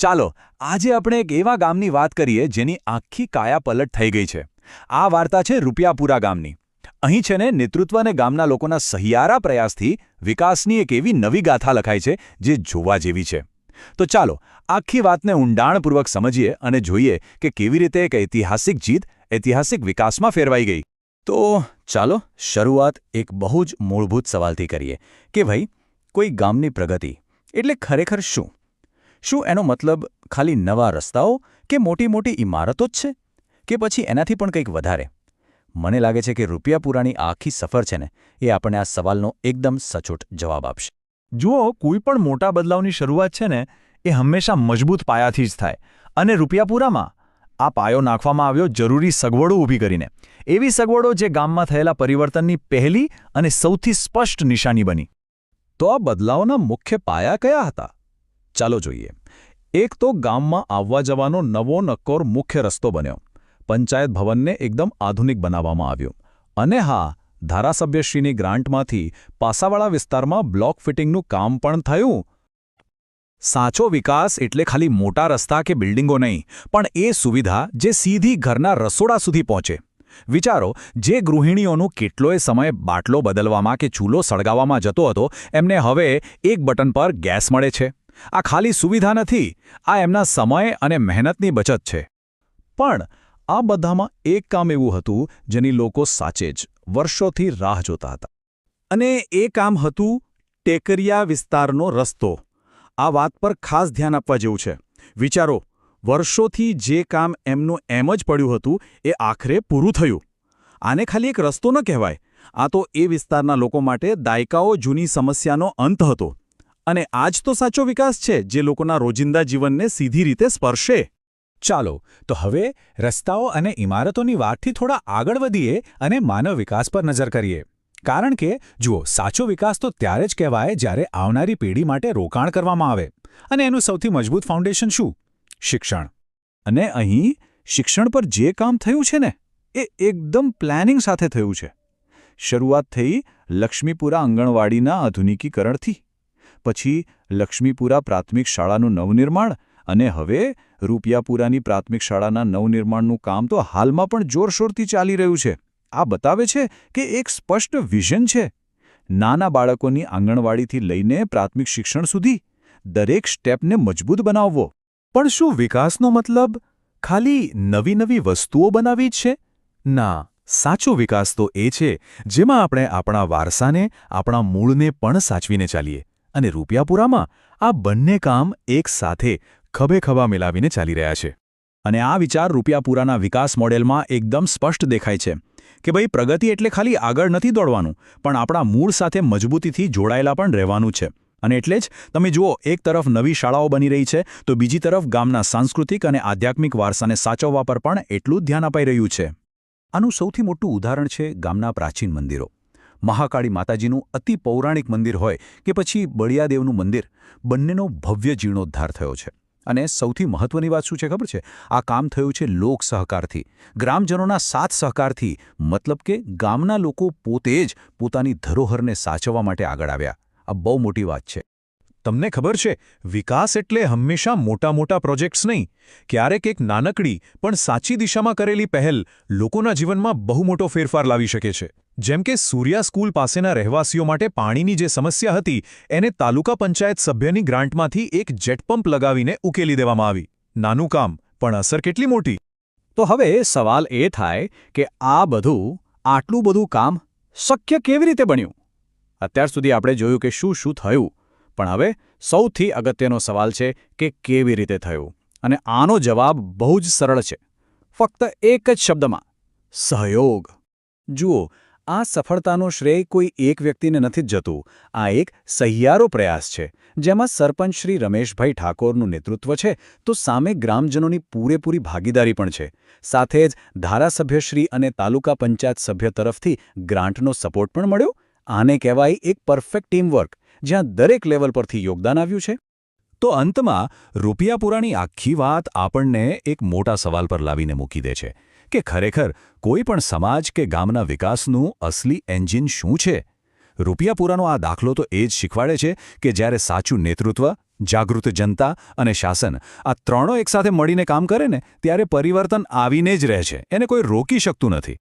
ચાલો, આજે આપણે એક એવા ગામની વાત કરીએ જેની આખી કાયા પલટ થઈ ગઈ છે. આ વાર્તા છે રૂપિયાપુરા ગામની. અહીં છે ને નેતૃત્વ અને ગામના લોકોના સહિયારા પ્રયાસથી વિકાસની એક એવી નવી ગાથા લખાઈ છે જે જોવા જેવી છે. તો ચાલો, આખી વાતને ઊંડાણપૂર્વક સમજીએ અને જોઈએ કે કેવી રીતે એક ઐતિહાસિક જીત ઐતિહાસિક વિકાસમાં ફેરવાઈ ગઈ. તો ચાલો, શરૂઆત એક બહુ જ મૂળભૂત સવાલથી કરીએ કે ભાઈ, કોઈ ગામની પ્રગતિ એટલે ખરેખર શું? શું એનો મતલબ ખાલી નવા રસ્તાઓ કે મોટી મોટી ઇમારતો જ છે? કે પછી એનાથી પણ કંઈક વધારે? મને લાગે છે કે રૂપિયાપુરાની આખી સફર છે ને, એ આપણને આ સવાલનો એકદમ સચોટ જવાબ આપશે. જુઓ, કોઈ પણ મોટા બદલાવની શરૂઆત છે ને, એ હંમેશા મજબૂત પાયાથી જ થાય. અને રૂપિયાપુરામાં આ પાયો નાખવામાં આવ્યો જરૂરી સગવડો ઊભી કરીને. એવી સગવડો જે ગામમાં થયેલા પરિવર્તનની પહેલી અને સૌથી સ્પષ્ટ નિશાની બની. તો આ બદલાવના મુખ્ય પાયા કયા હતા? ચાલો જોઈએ. એક તો ગામમાં આવવા જવાનો નવો નક્કોર મુખ્ય રસ્તો બન્યો. પંચાયત ભવનને એકદમ આધુનિક બનાવવામાં આવ્યું. અને હા, ધારાસભ્યશ્રીની ગ્રાન્ટમાંથી પાસાવાળા વિસ્તારમાં બ્લોક ફિટિંગનું કામ પણ થયું. સાચો વિકાસ એટલે ખાલી મોટા રસ્તા કે બિલ્ડિંગો નહીં, પણ એ સુવિધા જે સીધી ઘરના રસોડા સુધી પહોંચે. વિચારો, જે ગૃહિણીઓનું કેટલોય સમય બાટલો બદલવામાં કે ચૂલો સળગાવવામાં જતો હતો, એમને હવે એક બટન પર ગેસ મળે છે. આ ખાલી સુવિધા નથી, આ એમના સમય અને મહેનતની બચત છે. પણ આ બધામાં એક કામ એવું હતું જેની લોકો સાચે જ વર્ષોથી રાહ જોતા હતા. અને એ કામ હતું ટેકરિયા વિસ્તારનો રસ્તો. આ વાત પર ખાસ ધ્યાન આપવા જેવું છે. વિચારો, વર્ષોથી જે કામ એમનું એમ જ પડ્યું હતું, એ આખરે પૂરું થયું. આને ખાલી એક રસ્તો ન કહેવાય. આ તો એ વિસ્તારના લોકો માટે દાયકાઓ જૂની સમસ્યાનો અંત હતો. અને આ જ તો સાચો વિકાસ છે જે લોકોના રોજિંદા જીવનને સીધી રીતે સ્પર્શે. ચાલો, તો હવે રસ્તાઓ અને ઇમારતોની વાતથી થોડા આગળ વધીએ અને માનવ વિકાસ પર નજર કરીએ. કારણ કે, જુઓ, સાચો વિકાસ તો ત્યારે જ કહેવાય જ્યારે આવનારી પેઢી માટે રોકાણ કરવામાં આવે. અને એનું સૌથી મજબૂત ફાઉન્ડેશન શું? શિક્ષણ. અને અહીં શિક્ષણ પર જે કામ થયું છે ને, એ એકદમ પ્લાનિંગ સાથે થયું છે. શરૂઆત થઈ લક્ષ્મીપુરા આંગણવાડીના આધુનિકીકરણથી. પછી લક્ષ્મીપુરા પ્રાથમિક શાળાનું નવનિર્માણ અને હવે રૂપિયાપુરાની પ્રાથમિક શાળાના નવનિર્માણનું કામ તો હાલમાં પણ જોરશોરથી ચાલી રહ્યું છે. આ બતાવે છે કે એક સ્પષ્ટ વિઝન છે. નાના બાળકોની આંગણવાડીથી લઈને પ્રાથમિક શિક્ષણ સુધી દરેક સ્ટેપને મજબૂત બનાવવો. પણ શું વિકાસનો મતલબ ખાલી નવી નવી વસ્તુઓ બનાવી જ છે? ના, સાચો વિકાસ તો એ છે જેમાં આપણે આપણા વારસાને, આપણા મૂળને પણ સાચવીને ચાલીએ. અને રૂપિયાપુરામાં આ બંને કામ એક સાથે ખભે ખભા મિલાવીને ચાલી રહ્યા છે. અને આ વિચાર રૂપિયાપુરાના વિકાસ મોડેલમાં એકદમ સ્પષ્ટ દેખાય છે કે ભાઈ પ્રગતિ એટલે ખાલી આગળ નથી દોડવાનું, પણ આપણા મૂળ સાથે મજબૂતીથી જોડાયેલા પણ રહેવાનું છે. અને એટલે જ તમે જુઓ, એક તરફ નવી શાળાઓ બની રહી છે, તો બીજી તરફ ગામના સાંસ્કૃતિક અને આધ્યાત્મિક વારસાને સાચવવા પર પણ એટલું જ ધ્યાન અપાઈ રહ્યું છે. આનું સૌથી મોટું ઉદાહરણ છે ગામના પ્રાચીન મંદિરો. મહાકાળી માતાજીનું અતિ પૌરાણિક મંદિર હોય કે પછી બળિયાદેવનું મંદિર, બંનેનો ભવ્ય જીર્ણોદ્ધાર થયો છે. અને સૌથી મહત્વની વાત શું છે ખબર છે? આ કામ થયું છે લોક સહકારથી. ગ્રામજનોના સાથ સહકારથી, મતલબ કે ગામના લોકો પોતે જ પોતાની ધરોહરને સાચવવા માટે આગળ આવ્યા. આ બહુ મોટી વાત છે. તમને ખબર છે, વિકાસ એટલે હંમેશા મોટા મોટા પ્રોજેક્ટ્સ નહીં, ક્યારેક એક નાનકડી પણ સાચી દિશામાં કરેલી પહેલ લોકોના જીવનમાં બહુ મોટો ફેરફાર લાવી શકે છે. જેમ કે સૂર્યા સ્કૂલ પાસેના રહેવાસીઓ માટે પાણીની જે સમસ્યા હતી, એને તાલુકા પંચાયત સભ્યની ગ્રાન્ટમાંથી એક જેટપંપ લગાવીને ઉકેલી દેવામાં આવી. નાનું કામ, પણ અસર કેટલી મોટી? તો હવે સવાલ એ થાય કે આ બધું, આટલું બધું કામ શક્ય કેવી રીતે બન્યું? અત્યાર સુધી આપણે જોયું કે શું શું થયું પણ હવે સૌથી અગત્યનો સવાલ છે કે કેવી રીતે થયું? અને આનો જવાબ બહુ જ સરળ છે. ફક્ત એક જ શબ્દમાં, સહયોગ. જુઓ, આ સફળતાનો શ્રેય કોઈ એક વ્યક્તિને નથી જતું. આ એક સહિયારો પ્રયાસ છે. જેમાં સરપંચ શ્રી રમેશભાઈ ઠાકોરનું નેતૃત્વ છે, તો સામે ગ્રામજનોની પૂરેપૂરી ભાગીદારી પણ છે. સાથે જ ધારાસભ્યશ્રી અને તાલુકા પંચાયત સભ્ય તરફથી ગ્રાન્ટનો સપોર્ટ પણ મળ્યો. આને કહેવાય એક પરફેક્ટ ટીમવર્ક. જ્યાં દરેક લેવલ પરથી યોગદાન આવ્યું છે? તો અંતમાં રૂપિયાપુરાની આખી વાત આપણને એક મોટા સવાલ પર લાવીને મૂકી દે છે કે ખરેખર કોઈ પણ સમાજ કે ગામના વિકાસનું અસલી એન્જિન શું છે? રૂપિયાપુરાનો આ દાખલો તો એ જ શીખવાડે છે કે જ્યારે સાચું નેતૃત્વ, જાગૃત જનતા અને શાસન આ ત્રણો એકસાથે મળીને કામ કરે ને, ત્યારે પરિવર્તન આવીને જ રહે છે. એને કોઈ રોકી શકતું નથી.